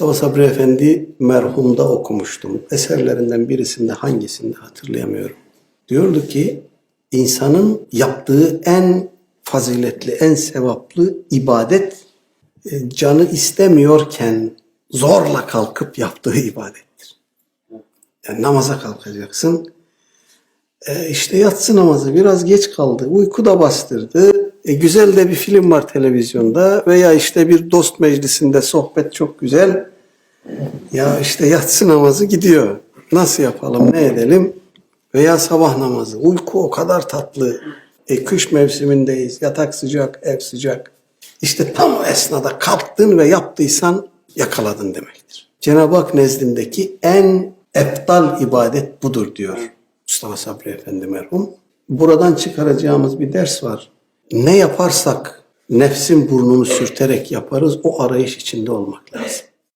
Mustafa Sabri Efendi merhumda okumuştum. Eserlerinden birisinde hangisinde hatırlayamıyorum. Diyordu ki insanın yaptığı en faziletli, en sevaplı ibadet e, canı istemiyorken zorla kalkıp yaptığı ibadettir. Yani namaza kalkacaksın. E işte yatsı namazı biraz geç kaldı. Uyku da bastırdı. E güzel de bir film var televizyonda veya işte bir dost meclisinde sohbet çok güzel. Ya işte yatsı namazı gidiyor. Nasıl yapalım, ne edelim? Veya sabah namazı. Uyku o kadar tatlı. E kış mevsimindeyiz. Yatak sıcak, ev sıcak. İşte tam esnada kalktın ve yaptıysan yakaladın demektir. Cenab-ı Hak nezdindeki en eftal ibadet budur diyor Mustafa Sabri Efendi merhum. Buradan çıkaracağımız bir ders var. Ne yaparsak nefsin burnunu sürterek yaparız o arayış içinde olmak lazım.